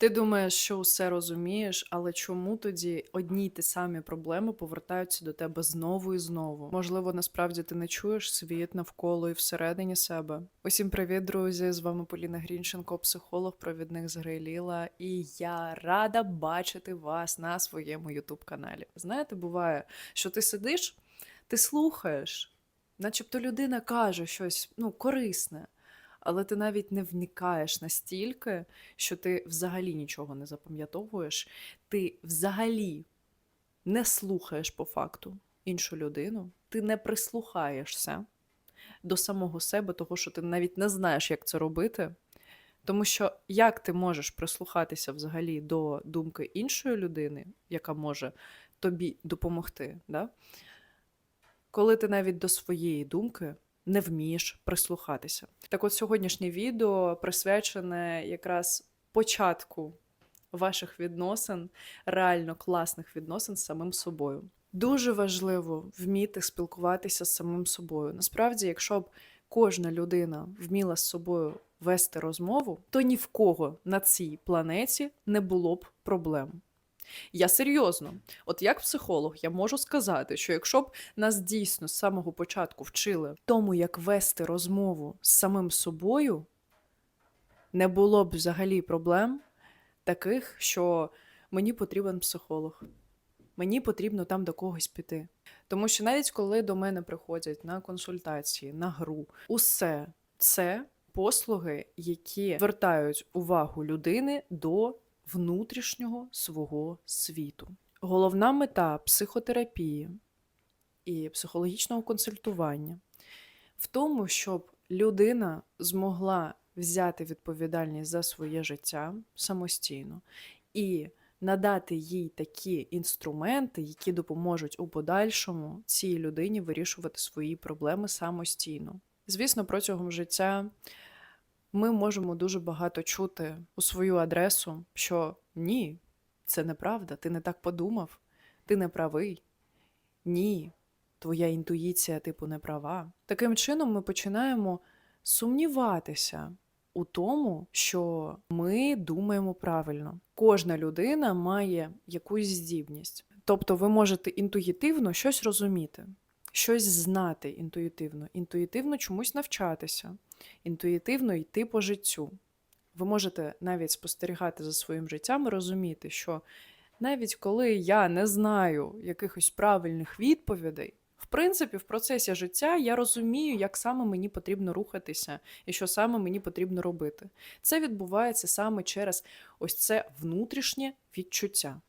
Ти думаєш, що усе розумієш, але чому тоді одні й ті самі проблеми повертаються до тебе знову і знову? Можливо, насправді ти не чуєш світ навколо і всередині себе. Усім привіт, друзі! З вами Поліна Грінченко, психолог, провідник з Грейліла, і я рада бачити вас на своєму ютуб каналі. Знаєте, буває, що ти сидиш, ти слухаєш, начебто людина каже щось ну, корисне. Але ти навіть не вникаєш настільки, що ти взагалі нічого не запам'ятовуєш, ти взагалі не слухаєш по факту іншу людину, ти не прислухаєшся до самого себе, того, що ти навіть не знаєш, як це робити. Тому що як ти можеш прислухатися взагалі до думки іншої людини, яка може тобі допомогти, да? коли ти навіть до своєї думки не вмієш прислухатися. Так от сьогоднішнє відео присвячене якраз початку ваших відносин, реально класних відносин з самим собою. Дуже важливо вміти спілкуватися з самим собою. Насправді, якщо б кожна людина вміла з собою вести розмову, то ні в кого на цій планеті не було б проблем. Я серйозно, от як психолог, я можу сказати, що якщо б нас дійсно з самого початку вчили тому, як вести розмову з самим собою, не було б взагалі проблем таких, що мені потрібен психолог, мені потрібно там до когось піти. Тому що навіть коли до мене приходять на консультації, на гру, усе це послуги, які звертають увагу людини до внутрішнього свого світу. Головна мета психотерапії і психологічного консультування в тому, щоб людина змогла взяти відповідальність за своє життя самостійно і надати їй такі інструменти, які допоможуть у подальшому цій людині вирішувати свої проблеми самостійно. Звісно, протягом життя ми можемо дуже багато чути у свою адресу, що ні, це неправда, ти не так подумав, ти не правий. Ні, твоя інтуїція, типу, не права. Таким чином, ми починаємо сумніватися у тому, що ми думаємо правильно. Кожна людина має якусь здібність. Тобто, ви можете інтуїтивно щось розуміти, щось знати інтуїтивно, інтуїтивно чомусь навчатися, інтуїтивно йти по життю. Ви можете навіть спостерігати за своїм життям і розуміти, що навіть коли я не знаю якихось правильних відповідей, в принципі, в процесі життя я розумію, як саме мені потрібно рухатися і що саме мені потрібно робити. Це відбувається саме через ось це внутрішнє відчуття.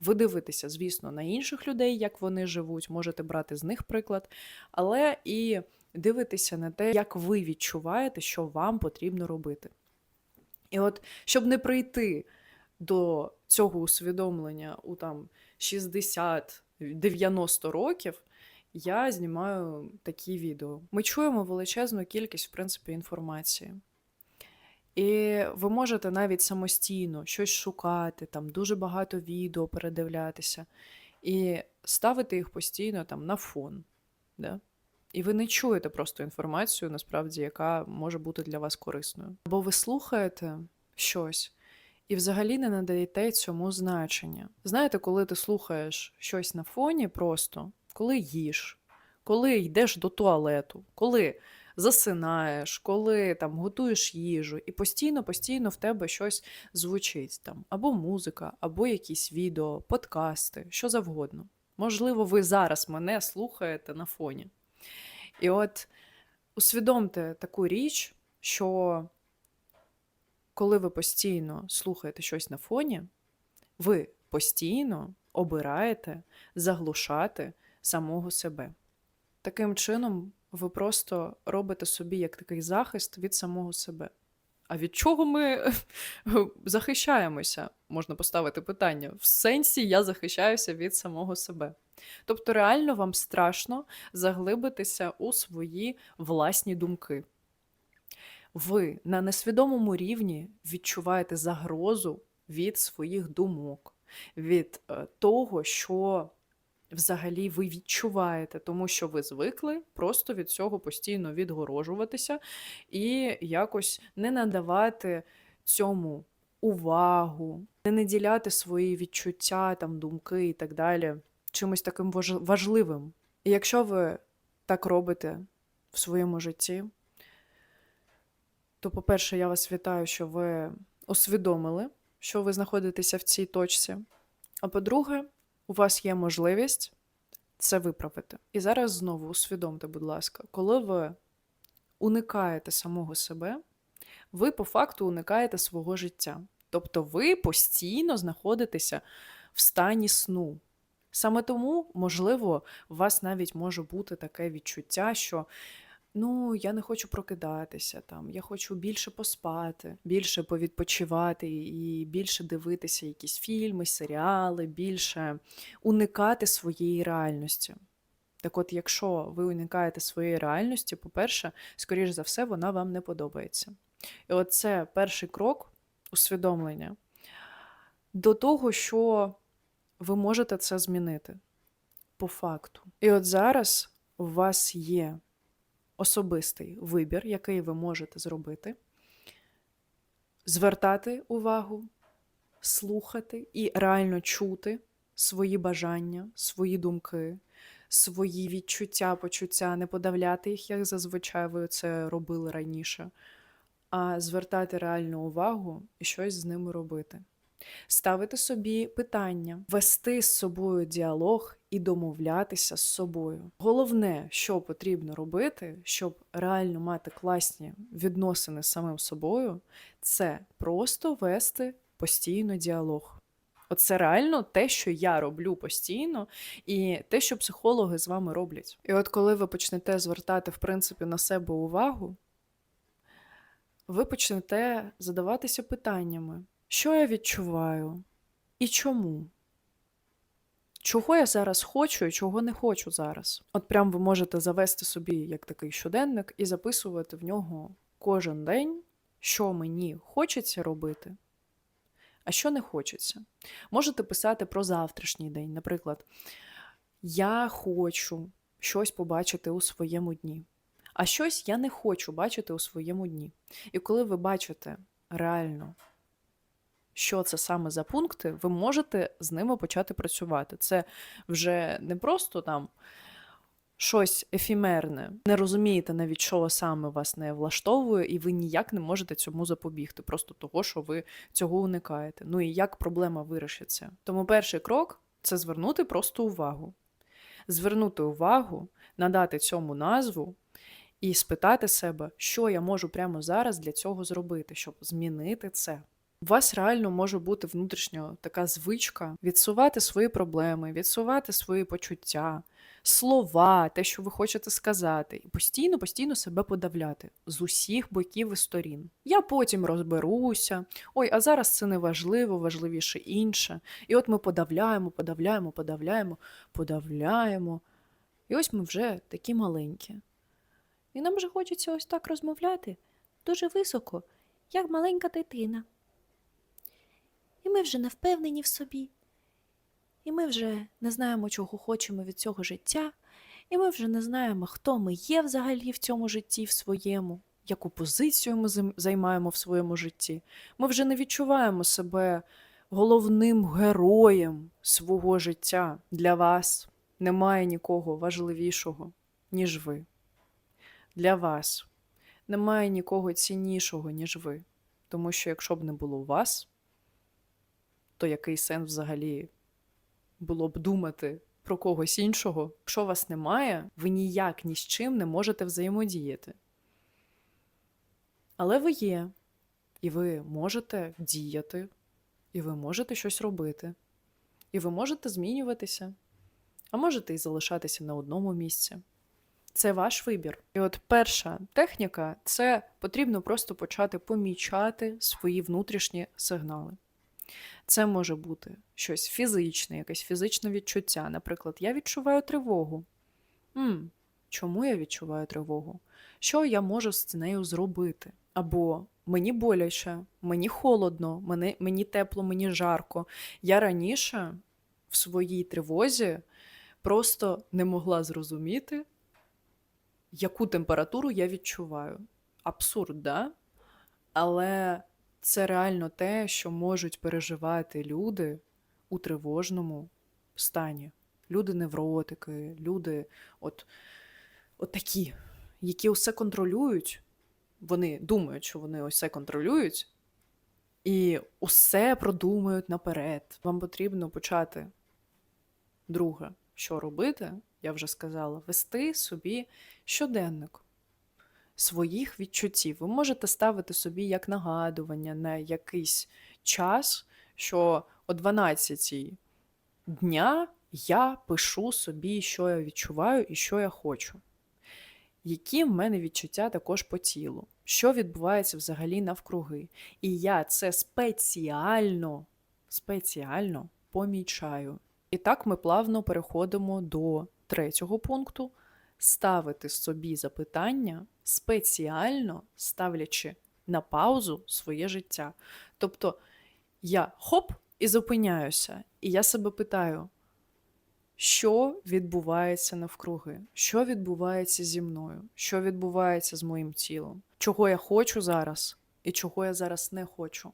Ви дивитеся, звісно, на інших людей, як вони живуть, можете брати з них приклад, але і дивитися на те, як ви відчуваєте, що вам потрібно робити. І от, щоб не прийти до цього усвідомлення у там 60-90 років, я знімаю такі відео. Ми чуємо величезну кількість, в принципі, інформації. І ви можете навіть самостійно щось шукати, там дуже багато відео передивлятися, і ставити їх постійно там на фон. Да? І ви не чуєте просто інформацію, насправді, яка може бути для вас корисною. Або ви слухаєте щось і взагалі не надаєте цьому значення. Знаєте, коли ти слухаєш щось на фоні, просто коли їш, коли йдеш до туалету, коли засинаєш, коли там готуєш їжу, і постійно-постійно в тебе щось звучить там, або музика, або якісь відео, подкасти, що завгодно. Можливо, ви зараз мене слухаєте на фоні. І от усвідомте таку річ, що коли ви постійно слухаєте щось на фоні, ви постійно обираєте заглушати самого себе. Таким чином, ви просто робите собі як такий захист від самого себе. А від чого ми захищаємося? Можна поставити питання. В сенсі я захищаюся від самого себе. Тобто, реально вам страшно заглибитися у свої власні думки. Ви на несвідомому рівні відчуваєте загрозу від своїх думок, від е, того, що взагалі ви відчуваєте, тому що ви звикли просто від цього постійно відгорожуватися і якось не надавати цьому увагу, не наділяти свої відчуття, там, думки і так далі чимось таким важливим. І якщо ви так робите в своєму житті, то, по-перше, я вас вітаю, що ви усвідомили, що ви знаходитеся в цій точці. А по-друге, у вас є можливість це виправити. І зараз знову усвідомте, будь ласка, коли ви уникаєте самого себе, ви по факту уникаєте свого життя. Тобто ви постійно знаходитеся в стані сну. Саме тому, можливо, у вас навіть може бути таке відчуття, що ну, я не хочу прокидатися, там, я хочу більше поспати, більше повідпочивати і більше дивитися якісь фільми, серіали, більше уникати своєї реальності. Так от, якщо ви уникаєте своєї реальності, по-перше, скоріш за все, вона вам не подобається. І от це перший крок усвідомлення до того, що ви можете це змінити по факту. І от зараз у вас є особистий вибір, який ви можете зробити, звертати увагу, слухати і реально чути свої бажання, свої думки, свої відчуття, почуття, не подавляти їх, як зазвичай ви це робили раніше, а звертати реальну увагу і щось з ними робити. Ставити собі питання, вести з собою діалог і домовлятися з собою. Головне, що потрібно робити, щоб реально мати класні відносини з самим собою, це просто вести постійно діалог. Оце реально те, що я роблю постійно, і те, що психологи з вами роблять. І от коли ви почнете звертати, в принципі, на себе увагу, ви почнете задаватися питаннями. Що я відчуваю? І чому? Чого я зараз хочу і чого не хочу зараз? От прям ви можете завести собі як такий щоденник і записувати в нього кожен день, що мені хочеться робити, а що не хочеться. Можете писати про завтрашній день. Наприклад, я хочу щось побачити у своєму дні, а щось я не хочу бачити у своєму дні. І коли ви бачите реально що це саме за пункти, ви можете з ними почати працювати. Це вже не просто там щось ефімерне, не розумієте навіть, що саме вас не влаштовує, і ви ніяк не можете цьому запобігти, просто того, що ви цього уникаєте. Ну і як проблема вирішиться. Тому перший крок це звернути просто увагу. Звернути увагу, надати цьому назву. І спитати себе, що я можу прямо зараз для цього зробити, щоб змінити це. У вас реально може бути внутрішньо така звичка відсувати свої проблеми, відсувати свої почуття, слова, те, що ви хочете сказати, і постійно, постійно себе подавляти з усіх боків і сторін. Я потім розберуся. Ой, а зараз це не важливо, важливіше інше. І от ми подавляємо, подавляємо, подавляємо, подавляємо. І ось ми вже такі маленькі. І нам вже хочеться ось так розмовляти дуже високо, як маленька дитина. І ми вже не впевнені в собі, і ми вже не знаємо, чого хочемо від цього життя, і ми вже не знаємо, хто ми є взагалі в цьому житті в своєму, яку позицію ми займаємо в своєму житті. Ми вже не відчуваємо себе головним героєм свого життя. Для вас немає нікого важливішого, ніж ви. Для вас немає нікого ціннішого, ніж ви. Тому що якщо б не було вас, то який сенс взагалі було б думати про когось іншого? Якщо вас немає, ви ніяк ні з чим не можете взаємодіяти. Але ви є, і ви можете діяти, і ви можете щось робити, і ви можете змінюватися, а можете і залишатися на одному місці. Це ваш вибір. І от перша техніка це потрібно просто почати помічати свої внутрішні сигнали. Це може бути щось фізичне, якесь фізичне відчуття. Наприклад, я відчуваю тривогу. М, чому я відчуваю тривогу? Що я можу з нею зробити? Або мені боляче, мені холодно, мені, мені тепло, мені жарко. Я раніше в своїй тривозі просто не могла зрозуміти, яку температуру я відчуваю. Абсурд, да? Але Це реально те, що можуть переживати люди у тривожному стані. Люди невротики, люди от, от такі, які усе контролюють. Вони думають, що вони це контролюють, і усе продумають наперед. Вам потрібно почати друге, що робити, я вже сказала, вести собі щоденник своїх відчуттів. Ви можете ставити собі як нагадування на якийсь час, що о 12 дня я пишу собі, що я відчуваю і що я хочу. Які в мене відчуття також по тілу, що відбувається взагалі навкруги. І я це спеціально, спеціально помічаю. І так ми плавно переходимо до третього пункту ставити собі запитання, спеціально ставлячи на паузу своє життя. Тобто я хоп і зупиняюся, і я себе питаю, що відбувається навкруги, що відбувається зі мною, що відбувається з моїм тілом, чого я хочу зараз і чого я зараз не хочу.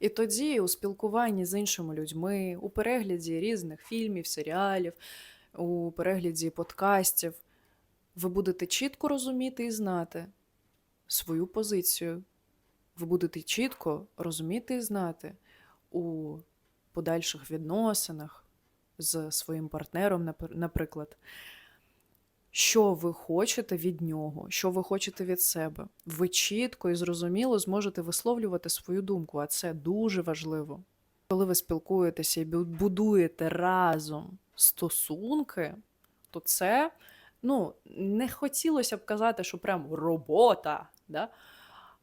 І тоді у спілкуванні з іншими людьми, у перегляді різних фільмів, серіалів, у перегляді подкастів, ви будете чітко розуміти і знати свою позицію. Ви будете чітко розуміти і знати у подальших відносинах з своїм партнером, наприклад, що ви хочете від нього, що ви хочете від себе. Ви чітко і зрозуміло зможете висловлювати свою думку, а це дуже важливо. Коли ви спілкуєтеся і будуєте разом стосунки, то це ну, не хотілося б казати, що прям робота. Да?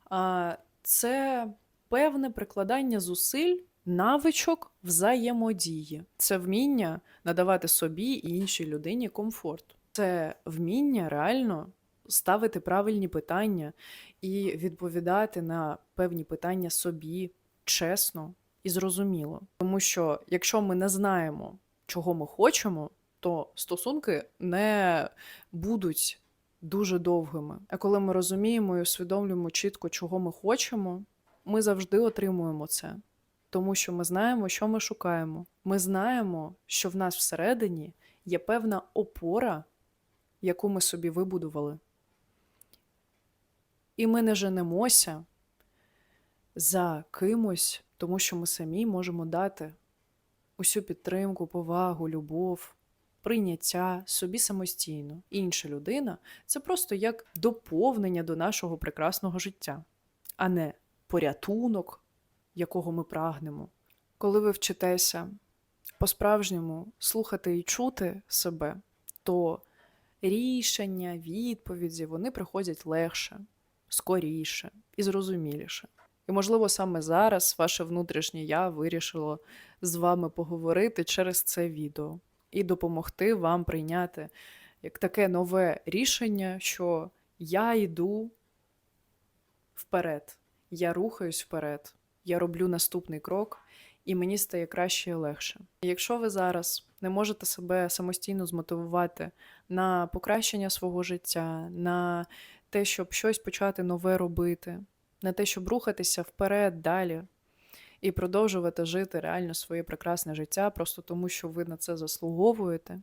А, це певне прикладання зусиль, навичок взаємодії. Це вміння надавати собі і іншій людині комфорт. Це вміння реально ставити правильні питання і відповідати на певні питання собі чесно і зрозуміло. Тому що якщо ми не знаємо, чого ми хочемо, то стосунки не будуть дуже довгими. А коли ми розуміємо і усвідомлюємо чітко, чого ми хочемо, ми завжди отримуємо це. Тому що ми знаємо, що ми шукаємо. Ми знаємо, що в нас всередині є певна опора, яку ми собі вибудували. І ми не женемося за кимось, тому що ми самі можемо дати усю підтримку, повагу, любов, прийняття собі самостійно. Інша людина це просто як доповнення до нашого прекрасного життя, а не порятунок, якого ми прагнемо. Коли ви вчитеся по-справжньому слухати і чути себе, то рішення, відповіді вони приходять легше, скоріше і зрозуміліше. І, можливо, саме зараз ваше внутрішнє я вирішило з вами поговорити через це відео і допомогти вам прийняти як таке нове рішення, що я йду вперед, я рухаюсь вперед, я роблю наступний крок, і мені стає краще і легше. Якщо ви зараз не можете себе самостійно змотивувати на покращення свого життя, на те, щоб щось почати нове робити, на те, щоб рухатися вперед далі і продовжувати жити реально своє прекрасне життя, просто тому що ви на це заслуговуєте,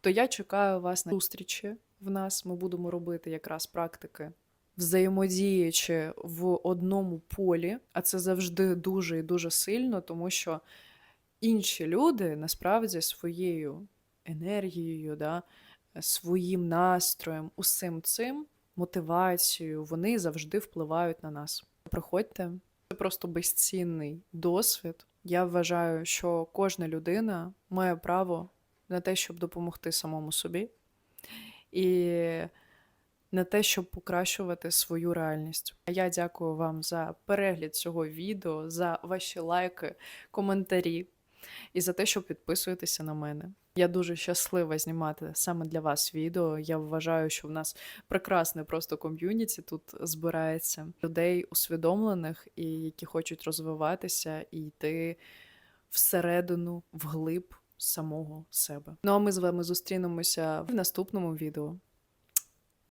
то я чекаю вас на зустрічі в нас. Ми будемо робити якраз практики. Взаємодіючи в одному полі, а це завжди дуже і дуже сильно, тому що інші люди насправді своєю енергією, да, своїм настроєм, усім цим, мотивацією, вони завжди впливають на нас. Приходьте, це просто безцінний досвід. Я вважаю, що кожна людина має право на те, щоб допомогти самому собі, і на те, щоб покращувати свою реальність. Я дякую вам за перегляд цього відео, за ваші лайки, коментарі і за те, що підписуєтеся на мене. Я дуже щаслива знімати саме для вас відео. Я вважаю, що в нас прекрасне просто ком'юніті тут збирається людей усвідомлених і які хочуть розвиватися і йти всередину, вглиб самого себе. Ну а ми з вами зустрінемося в наступному відео.